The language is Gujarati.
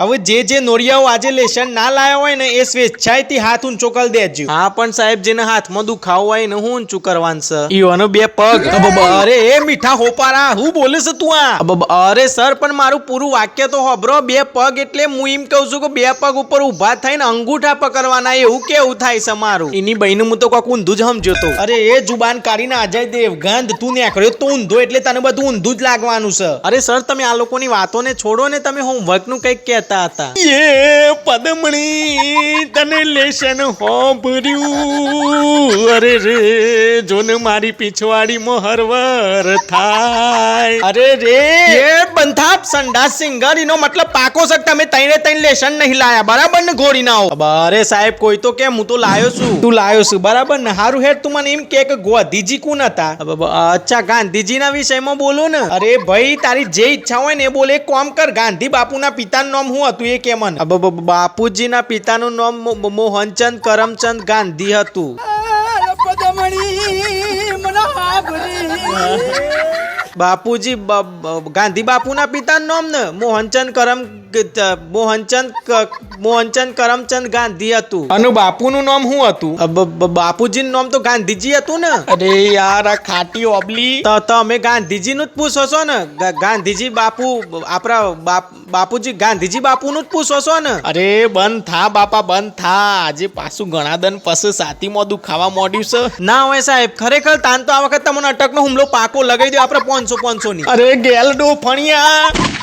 હવે જે જે નોરિયાઓ આજે લેશન ના લાયા હોય ને એ સ્વેચ્છાએથી હાથ ઊંચો કરી દેજો. હા પણ સાહેબ જેને હાથમાં દુખાવ હોય ને હું ઊંચું કરવાનું છે? ઈવાનો બે પગ. અરે એ મીઠા હોપારા હું બોલે છે તું આ? અરે સર પણ મારું પૂરું વાક્ય તો હોબરો બે પગ એટલે હું એમ કહું છું કે બે પગ ઉપર ઊભા થઈને અંગૂઠા પકડવાના એવું કેવું થાય છે મારું? એની બહેનું હું તો કોક ઊંધું જ સમજ્યો તો. અરે એ જુબાન કાઢીને અજય દેવ ગંધ તું નીકળ્યો તો ઊંધો એટલે તને બધું ઊંધું જ લાગવાનું છે. અરે સર તમે આ લોકોની વાતોને છોડો ને તમે હોમવર્કનું કંઈક કહેતા હતા. એ પદમણી તને લેશન હોંભર્યું. અરે રે જોને મારી પીછવાડીમાં હરવર થાય. અરે રે! એ બંથાપ સંડાસ સિંગર એનો મતલબ પાકો છે કે તમે તઈને તઈને લેશન નહીં લાયા બરાબર ને ઘોડી ના અરે સાહેબ કોઈ તો કેમ હું તો લાયો છું તું લાયો છું બરાબર ને હારું હેડ તું મને એમ કે કે ગોધીજી કોણ હતા અચ્છા ગાંધીજીના વિષયમાં બોલો ને અરે ભાઈ તારી જે ઈચ્છા હોય ને એ બોલે કોમ કર ગાંધી બાપુના પિતાનું નામ શું હતું એ કે મને બાપુજીના પિતાનું નામ મોહનચંદ કરમચંદ ગાંધી હતું મને બાપુજી ગાંધી બાપુના પિતાનું નામ ને મોહનચંદ કરમ મોહનચંદ મોહનચંદ કરમચંદ ગાંધી હતું. અને બાપુનું નામ શું હતું? બાપુજીનું નામ તો ગાંધીજી હતું ને. અરે યાર આ ખાટી ઓબલી. તો તમે ગાંધીજીનું જ પૂછો છો ને. ગાંધીજી બાપુ આપણા બાપુજી ગાંધીજી બાપુનું જ પૂછો છો ને. અરે બંધ થા બાપા બંધ થા. આજે પાછું ઘણા દન પછી સાતીમાં દુખાવા મોડ્યું છે. ના હોય સાહેબ ખરેખર તાન તો આ વખત તમને અટકનો હુમલો પાકો લગાવી દો આપણે પાંચસો પાંચસો ની. અરે ગેલડો ફણિયા.